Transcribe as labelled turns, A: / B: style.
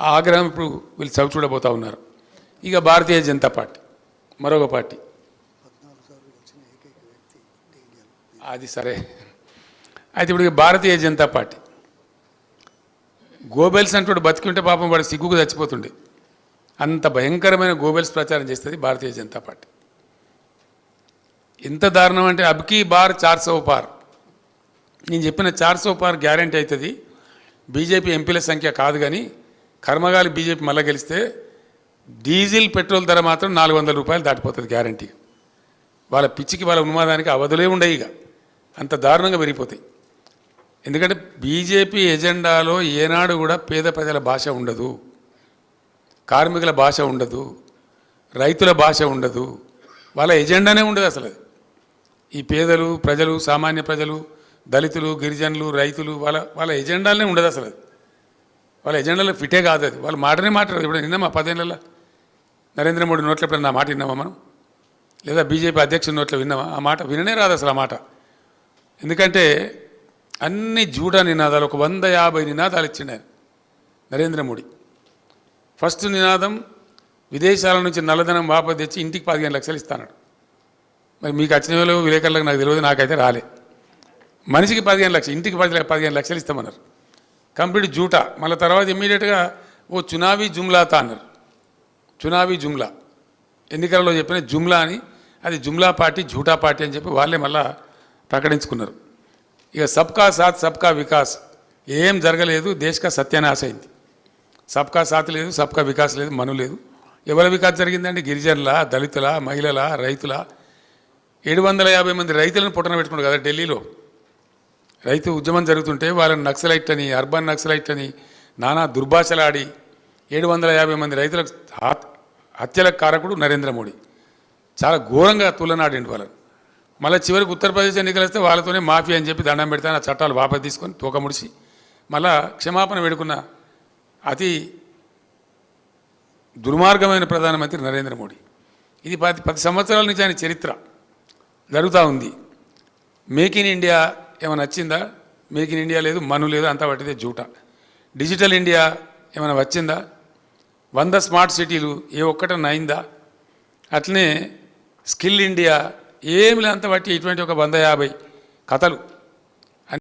A: ఆ ఆగ్రహం ఇప్పుడు వీళ్ళు చవి చూడబోతా ఉన్నారు. ఇక భారతీయ జనతా పార్టీ మరొక పార్టీ. అది సరే. అయితే ఇప్పుడు భారతీయ జనతా పార్టీ. గోబెల్స్ అంటూ బతికి ఉంటే పాపం వాడు సిగ్గుకు చచ్చిపోతుండే. అంత భయంకరమైన గోబెల్స్ ప్రచారం చేస్తుంది భారతీయ జనతా పార్టీ. ఎంత దారుణం అంటే అబ్కీ బార్ చార్ సో పార్. నేను చెప్పిన చార్ సో పార్ గ్యారంటీ అవుతుంది బీజేపీ ఎంపీల సంఖ్య కాదు కానీ కర్మగాలి బీజేపీ మళ్ళీ గెలిస్తే డీజిల్ పెట్రోల్ ధర మాత్రం నాలుగు వందల రూపాయలు దాటిపోతుంది గ్యారంటీ. వాళ్ళ పిచ్చికి వాళ్ళ ఉన్మాదానికి అవధులే ఉండవు ఇక. అంత దారుణంగా పెరిగిపోతాయి. ఎందుకంటే బీజేపీ ఎజెండాలో ఏనాడు కూడా పేద ప్రజల భాష ఉండదు. కార్మికుల భాష ఉండదు. రైతుల భాష ఉండదు. వాళ్ళ ఎజెండానే ఉండదు అసలు ఈ పేదలు ప్రజలు సామాన్య ప్రజలు దళితులు గిరిజనులు రైతులు వాళ్ళ వాళ్ళ ఎజెండాలనే ఉండదు అసలు అది. వాళ్ళ ఎజెండాలో ఫిటే కాదు అది. వాళ్ళు మాటనే మాట్లాడదు ఇప్పుడు నిన్నమా పదేళ్ళలో నరేంద్ర మోడీ నోట్లో ఎప్పుడైనా ఆ మాట విన్నామా మనం? లేదా బీజేపీ అధ్యక్షుడి నోట్లో విన్నామా? ఆ మాట విననే రాదు అసలు ఆ మాట. ఎందుకంటే అన్ని జూడా నినాదాలు ఒక వంద యాభై నినాదాలు ఇచ్చిండారు నరేంద్ర మోడీ. ఫస్ట్ నినాదం విదేశాల నుంచి నల్లధనం వాపసు తెచ్చి ఇంటికి పదిహేను లక్షలు ఇస్తాడు మరి మీకు వచ్చిన వాళ్ళు విలేకరులకు నాకు తెలియదు నాకైతే రాలే. మనిషికి పదిహేను లక్షలు ఇంటికి పది పదిహేను లక్షలు ఇస్తామన్నారు. కంప్లీట్ జూటా. మళ్ళీ తర్వాత ఇమ్మీడియట్గా ఓ చునావీ జుమ్లాతా అన్నారు చునావీ జుమ్లా. ఎన్నికలలో చెప్పిన జుమ్లా అని అది జుమ్లా పార్టీ జూటా పార్టీ అని చెప్పి వాళ్ళే మళ్ళా ప్రకటించుకున్నారు. ఇక సబ్కా సాత్ సబ్కా వికాస్. ఏం జరగలేదు దేశకా సత్యానాశ అయింది. సబ్కా సాత్ లేదు సబ్కా వికాస్ లేదు మను లేదు. ఎవరి వికాస్ జరిగిందండి? గిరిజనుల దళితుల మహిళల రైతుల. ఏడు వందల యాభై మంది రైతులను పుట్టన పెట్టుకున్నారు కదా ఢిల్లీలో. రైతు ఉద్యమం జరుగుతుంటే వాళ్ళని నక్సలైట్ అని అర్బన్ నక్సలైట్ అని నానా దుర్భాషలాడి ఏడు వందల యాభై మంది రైతులకు హత్- హత్యలకు కారకుడు నరేంద్ర మోడీ. చాలా ఘోరంగా తులనాడిండి వాళ్ళని. మళ్ళీ చివరికి ఉత్తరప్రదేశ్ ఎన్నికలు వస్తే వాళ్ళతోనే మాఫీ అని చెప్పి దండం పెడతాను ఆ చట్టాలు వాపస్ తీసుకొని తూకముడిచి మళ్ళా క్షమాపణ వేడుకున్న అతి దుర్మార్గమైన ప్రధానమంత్రి నరేంద్ర మోడీ. ఇది పది పది సంవత్సరాల నుంచి ఆయన చరిత్ర జరుగుతూ ఉంది. మేక్ ఇన్ ఇండియా ఏమైనా వచ్చిందా మేక్ ఇన్ ఇండియా లేదు మను లేదు అంతా పట్టిదే జూట. డిజిటల్ ఇండియా ఏమైనా వచ్చిందా? వంద స్మార్ట్ సిటీలు ఏ ఒక్కటన్నా అయిందా? అట్లనే స్కిల్ ఇండియా ఏమి అంత బట్టి ఇటువంటి ఒక వంద యాభై కథలు